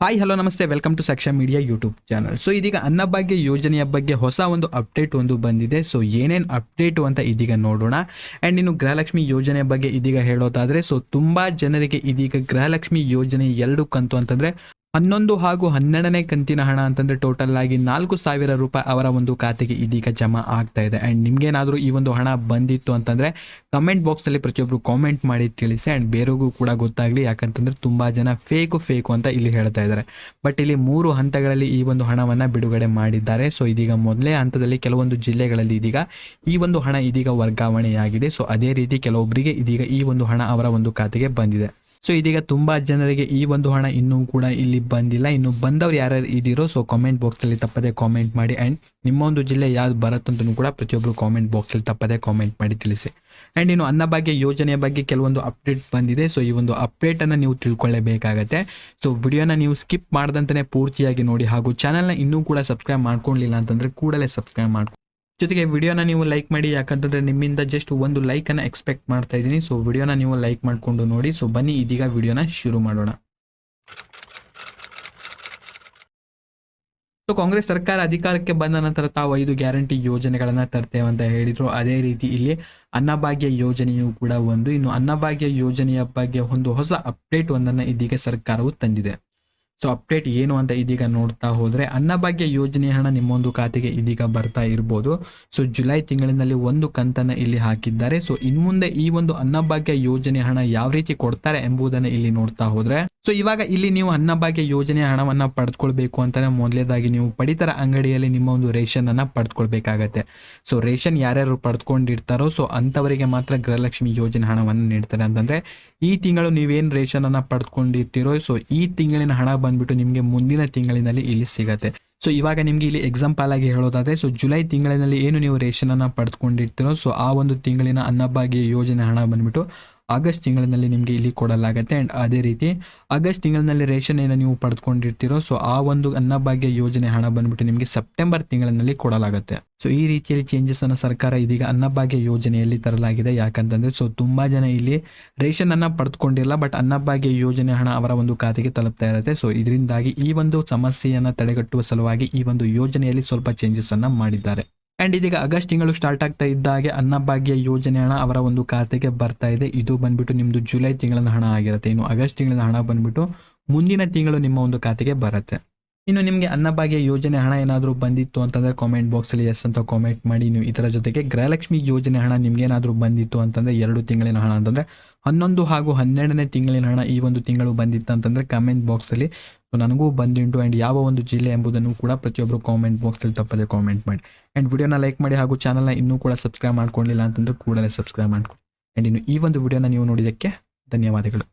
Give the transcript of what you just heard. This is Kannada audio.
ಹಾಯ್ ಹಲೋ ನಮಸ್ತೆ. Welcome to Saksha media YouTube channel so ಇದೀಗ ಅನ್ನಭಾಗ್ಯ ಯೋಜನೆಯ ಬಗ್ಗೆ ಹೊಸ ಒಂದು ಅಪ್ಡೇಟ್ ಒಂದು ಬಂದಿದೆ. ಸೊ ಏನೇನು ಅಪ್ಡೇಟು ಅಂತ ಇದೀಗ ನೋಡೋಣ. ಆ್ಯಂಡ್ ಇನ್ನು ಗೃಹಲಕ್ಷ್ಮಿ ಯೋಜನೆ ಬಗ್ಗೆ ಇದೀಗ ಹೇಳೋದಾದರೆ ಸೊ ತುಂಬಾ ಜನರಿಗೆ ಇದೀಗ ಗೃಹಲಕ್ಷ್ಮಿ ಯೋಜನೆ ಎರಡು ಕಂತು ಅಂತಂದ್ರೆ ಹನ್ನೊಂದು ಹಾಗೂ ಹನ್ನೆರಡನೇ ಕಂತಿನ ಹಣ ಅಂತಂದ್ರೆ ಟೋಟಲ್ ಆಗಿ ನಾಲ್ಕು ಸಾವಿರ ರೂಪಾಯಿ ಅವರ ಒಂದು ಖಾತೆಗೆ ಇದೀಗ ಜಮಾ ಆಗ್ತಾ ಇದೆ. ಆ್ಯಂಡ್ ನಿಮಗೇನಾದರೂ ಈ ಒಂದು ಹಣ ಬಂದಿತ್ತು ಅಂತಂದ್ರೆ ಕಮೆಂಟ್ ಬಾಕ್ಸಲ್ಲಿ ಪ್ರತಿಯೊಬ್ಬರು ಕಾಮೆಂಟ್ ಮಾಡಿ ತಿಳಿಸಿ ಆ್ಯಂಡ್ ಬೇರೆಗೂ ಕೂಡ ಗೊತ್ತಾಗಲಿ. ಯಾಕಂತಂದ್ರೆ ತುಂಬಾ ಜನ ಫೇಕು ಫೇಕು ಅಂತ ಇಲ್ಲಿ ಹೇಳ್ತಾ ಇದ್ದಾರೆ. ಬಟ್ ಇಲ್ಲಿ ಮೂರು ಹಂತಗಳಲ್ಲಿ ಈ ಒಂದು ಹಣವನ್ನು ಬಿಡುಗಡೆ ಮಾಡಿದ್ದಾರೆ. ಸೊ ಇದೀಗ ಮೊದಲೇ ಹಂತದಲ್ಲಿ ಕೆಲವೊಂದು ಜಿಲ್ಲೆಗಳಲ್ಲಿ ಇದೀಗ ಈ ಒಂದು ಹಣ ಇದೀಗ ವರ್ಗಾವಣೆಯಾಗಿದೆ. ಸೊ ಅದೇ ರೀತಿ ಕೆಲವೊಬ್ಬರಿಗೆ ಇದೀಗ ಈ ಒಂದು ಹಣ ಅವರ ಒಂದು ಖಾತೆಗೆ ಬಂದಿದೆ. ಸೊ ಇದೀಗ ತುಂಬಾ ಜನರಿಗೆ ಈ ಒಂದು ಹಣ ಇನ್ನೂ ಕೂಡ ಇಲ್ಲಿ ಬಂದಿಲ್ಲ. ಇನ್ನು ಬಂದವ್ರು ಯಾರ್ಯಾರು ಇದ್ದೀರೋ ಸೊ ಕಾಮೆಂಟ್ ಬಾಕ್ಸಲ್ಲಿ ತಪ್ಪದೆ ಕಾಮೆಂಟ್ ಮಾಡಿ. ಆ್ಯಂಡ್ ನಿಮ್ಮ ಒಂದು ಜಿಲ್ಲೆ ಯಾವ್ದು ಬರುತ್ತಂತೂ ಕೂಡ ಪ್ರತಿಯೊಬ್ಬರು ಕಾಮೆಂಟ್ ಬಾಕ್ಸಲ್ಲಿ ತಪ್ಪದೆ ಕಾಮೆಂಟ್ ಮಾಡಿ ತಿಳಿಸಿ. ಆ್ಯಂಡ್ ಇನ್ನು ಅನ್ನಭಾಗ್ಯ ಯೋಜನೆಯ ಬಗ್ಗೆ ಕೆಲವೊಂದು ಅಪ್ಡೇಟ್ ಬಂದಿದೆ. ಸೊ ಈ ಒಂದು ಅಪ್ಡೇಟನ್ನು ನೀವು ತಿಳ್ಕೊಳ್ಳೇಬೇಕಾಗತ್ತೆ. ಸೊ ವಿಡಿಯೋನ ನೀವು ಸ್ಕಿಪ್ ಮಾಡ್ದಂತಲೇ ಪೂರ್ತಿಯಾಗಿ ನೋಡಿ. ಹಾಗೂ ಚಾನಲ್ನ ಇನ್ನೂ ಕೂಡ ಸಬ್ಸ್ಕ್ರೈಬ್ ಮಾಡ್ಕೊಂಡಿಲ್ಲ ಅಂತಂದ್ರೆ ಕೂಡಲೇ ಸಬ್ಸ್ಕ್ರೈಬ್ ಮಾಡ್ಕೊ ಜೊತೆಗೆ ವಿಡಿಯೋನ ನೀವು ಲೈಕ್ ಮಾಡಿ, ಯಾಕಂತಂದ್ರೆ ನಿಮ್ಮಿಂದ ಜಸ್ಟ್ ಒಂದು ಲೈಕ್ ಅನ್ನ ಎಕ್ಸ್ಪೆಕ್ಟ್ ಮಾಡ್ತಾ ಇದ್ದೀನಿ. ಸೊ ವಿಡಿಯೋನ ನೀವು ಲೈಕ್ ಮಾಡ್ಕೊಂಡು ನೋಡಿ. ಸೊ ಬನ್ನಿ, ಇದೀಗ ವಿಡಿಯೋನ ಶುರು ಮಾಡೋಣ. ಸೊ ಕಾಂಗ್ರೆಸ್ ಸರ್ಕಾರ ಅಧಿಕಾರಕ್ಕೆ ಬಂದ ನಂತರ ತಾವು ಐದು ಗ್ಯಾರಂಟಿ ಯೋಜನೆಗಳನ್ನ ತರ್ತೇವೆ ಅಂತ ಹೇಳಿದ್ರು. ಅದೇ ರೀತಿ ಇಲ್ಲಿ ಅನ್ನಭಾಗ್ಯ ಯೋಜನೆಯು ಕೂಡ ಒಂದು. ಇನ್ನು ಅನ್ನಭಾಗ್ಯ ಯೋಜನೆಯ ಬಗ್ಗೆ ಒಂದು ಹೊಸ ಅಪ್ಡೇಟ್ ಒಂದನ್ನು ಇದೀಗ ಸರ್ಕಾರವು ತಂದಿದೆ. ಸೊ ಅಪ್ಡೇಟ್ ಏನು ಅಂತ ಇದೀಗ ನೋಡ್ತಾ ಹೋದರೆ ಅನ್ನಭಾಗ್ಯ ಯೋಜನೆ ಹಣ ನಿಮ್ಮೊಂದು ಖಾತೆಗೆ ಇದೀಗ ಬರ್ತಾ ಇರ್ಬೋದು. ಸೊ ಜುಲೈ ತಿಂಗಳಿನಲ್ಲಿ ಒಂದು ಕಂತನ್ನ ಇಲ್ಲಿ ಹಾಕಿದ್ದಾರೆ. ಸೊ ಇನ್ಮುಂದೆ ಈ ಒಂದು ಅನ್ನಭಾಗ್ಯ ಯೋಜನೆ ಹಣ ಯಾವ ರೀತಿ ಕೊಡ್ತಾರೆ ಎಂಬುದನ್ನ ಇಲ್ಲಿ ನೋಡ್ತಾ ಹೋದರೆ. ಸೊ ಇವಾಗ ಇಲ್ಲಿ ನೀವು ಅನ್ನಭಾಗ್ಯ ಯೋಜನೆ ಹಣವನ್ನ ಪಡೆದುಕೊಳ್ಬೇಕು ಅಂತಾನೆ ಮೊದಲೇದಾಗಿ ನೀವು ಪಡಿತರ ಅಂಗಡಿಯಲ್ಲಿ ನಿಮ್ಮ ಒಂದು ರೇಷನ್ ಅನ್ನ ಪಡೆದುಕೊಳ್ಬೇಕಾಗತ್ತೆ ಸೊ ರೇಷನ್ ಯಾರ್ಯಾರು ಪಡೆದುಕೊಂಡಿರ್ತಾರೋ ಸೊ ಅಂತವರಿಗೆ ಮಾತ್ರ ಗೃಹಲಕ್ಷ್ಮಿ ಯೋಜನೆ ಹಣವನ್ನು ನೀಡ್ತಾರೆ. ಅಂತಂದ್ರೆ ಈ ತಿಂಗಳು ನೀವೇನು ರೇಷನ್ ಅನ್ನ ಪಡೆದುಕೊಂಡಿರ್ತೀರೋ ಸೊ ಈ ತಿಂಗಳಿನ ಹಣ ಬಂದ್ಬಿಟ್ಟು ನಿಮಗೆ ಮುಂದಿನ ತಿಂಗಳಿನಲ್ಲಿ ಇಲ್ಲಿ ಸಿಗತ್ತೆ. ಸೊ ಇವಾಗ ನಿಮಗೆ ಇಲ್ಲಿ ಎಕ್ಸಾಂಪಲ್ ಆಗಿ ಹೇಳೋದಾದ್ರೆ ಸೊ ಜುಲೈ ತಿಂಗಳಿನಲ್ಲಿ ಏನು ನೀವು ರೇಷನ್ ಅನ್ನ ಪಡೆದುಕೊಂಡಿರ್ತೀರೋ ಸೊ ಆ ಒಂದು ತಿಂಗಳಿನ ಅನ್ನಭಾಗ್ಯ ಯೋಜನೆ ಹಣ ಬಂದ್ಬಿಟ್ಟು ಆಗಸ್ಟ್ ತಿಂಗಳಿನಲ್ಲಿ ನಿಮಗೆ ಇಲ್ಲಿ ಕೊಡಲಾಗುತ್ತೆ. ಆ್ಯಂಡ್ ಅದೇ ರೀತಿ ಆಗಸ್ಟ್ ತಿಂಗಳಿನಲ್ಲಿ ರೇಷನ್ ಏನು ನೀವು ಪಡೆದುಕೊಂಡಿರ್ತೀರೋ ಸೊ ಆ ಒಂದು ಅನ್ನಭಾಗ್ಯ ಯೋಜನೆ ಹಣ ಬಂದ್ಬಿಟ್ಟು ನಿಮಗೆ ಸೆಪ್ಟೆಂಬರ್ ತಿಂಗಳಿನಲ್ಲಿ ಕೊಡಲಾಗುತ್ತೆ. ಸೊ ಈ ರೀತಿಯಲ್ಲಿ ಚೇಂಜಸ್ ಅನ್ನು ಸರ್ಕಾರ ಇದೀಗ ಅನ್ನಭಾಗ್ಯ ಯೋಜನೆಯಲ್ಲಿ ತರಲಾಗಿದೆ. ಯಾಕಂತಂದರೆ ಸೊ ತುಂಬಾ ಜನ ಇಲ್ಲಿ ರೇಷನ್ ಅನ್ನ ಪಡೆದುಕೊಂಡಿಲ್ಲ ಬಟ್ ಅನ್ನಭಾಗ್ಯ ಯೋಜನೆ ಹಣ ಅವರ ಒಂದು ಖಾತೆಗೆ ತಲುಪ್ತಾ ಇರುತ್ತೆ. ಸೊ ಇದರಿಂದಾಗಿ ಈ ಒಂದು ಸಮಸ್ಯೆಯನ್ನು ತಡೆಗಟ್ಟುವ ಸಲುವಾಗಿ ಈ ಒಂದು ಯೋಜನೆಯಲ್ಲಿ ಸ್ವಲ್ಪ ಚೇಂಜಸ್ ಅನ್ನು ಮಾಡಿದ್ದಾರೆ. ಅಂಡ್ ಇದೀಗ ಆಗಸ್ಟ್ ತಿಂಗಳು ಸ್ಟಾರ್ಟ್ ಆಗ್ತಾ ಇದ್ದಾಗೆ ಅನ್ನಭಾಗ್ಯ ಯೋಜನೆ ಹಣ ಅವರ ಒಂದು ಖಾತೆಗೆ ಬರ್ತಾ ಇದೆ. ಇದು ಬಂದ್ಬಿಟ್ಟು ನಿಮ್ಮದು ಜುಲೈ ತಿಂಗಳ ಹಣ ಆಗಿರುತ್ತೆ. ಇನ್ನು ಆಗಸ್ಟ್ ತಿಂಗಳ ಹಣ ಬಂದ್ಬಿಟ್ಟು ಮುಂದಿನ ತಿಂಗಳು ನಿಮ್ಮ ಒಂದು ಖಾತೆಗೆ ಬರುತ್ತೆ. ಇನ್ನು ನಿಮಗೆ ಅನ್ನಭಾಗ್ಯ ಯೋಜನೆ ಹಣ ಏನಾದರೂ ಬಂದಿತ್ತು ಅಂತಂದರೆ ಕಾಮೆಂಟ್ ಬಾಕ್ಸಲ್ಲಿ ಎಸ್ ಅಂತ ಕಾಮೆಂಟ್ ಮಾಡಿ. ನೀವು ಇದರ ಜೊತೆಗೆ ಗೃಹಲಕ್ಷ್ಮಿ ಯೋಜನೆ ಹಣ ನಿಮ್ಗೇನಾದರೂ ಬಂದಿತ್ತು ಅಂತಂದರೆ ಎರಡು ತಿಂಗಳಿನ ಹಣ ಅಂತಂದರೆ ಹನ್ನೊಂದು ಹಾಗೂ ಹನ್ನೆರಡನೇ ತಿಂಗಳಿನ ಹಣ ಈ ಒಂದು ತಿಂಗಳು ಬಂದಿತ್ತು ಅಂತಂದರೆ ಕಮೆಂಟ್ ಬಾಕ್ಸಲ್ಲಿ ನನಗೂ ಬಂದಿಂಟು ಆ್ಯಂಡ್ ಯಾವ ಒಂದು ಜಿಲ್ಲೆ ಎಂಬುದನ್ನು ಕೂಡ ಪ್ರತಿಯೊಬ್ಬರು ಕಾಮೆಂಟ್ ಬಾಕ್ಸಲ್ಲಿ ತಪ್ಪದೆ ಕಾಮೆಂಟ್ ಮಾಡಿ. ಆ್ಯಂಡ್ ವಿಡಿಯೋನ ಲೈಕ್ ಮಾಡಿ ಹಾಗೂ ಚಾನಲ್ನ ಇನ್ನೂ ಕೂಡ ಸಬ್ಸ್ಕ್ರೈಬ್ ಮಾಡ್ಕೊಂಡಿಲ್ಲ ಅಂತಂದ್ರೆ ಕೂಡಲೇ ಸಬ್ಸ್ಕ್ರೈಬ್ ಮಾಡ್ಕೊಳ್ಳಿ ಆ್ಯಂಡ್ ಇನ್ನು ಈ ಒಂದು ವಿಡಿಯೋನ ನೀವು ನೋಡಿದ್ದಕ್ಕೆ ಧನ್ಯವಾದಗಳು.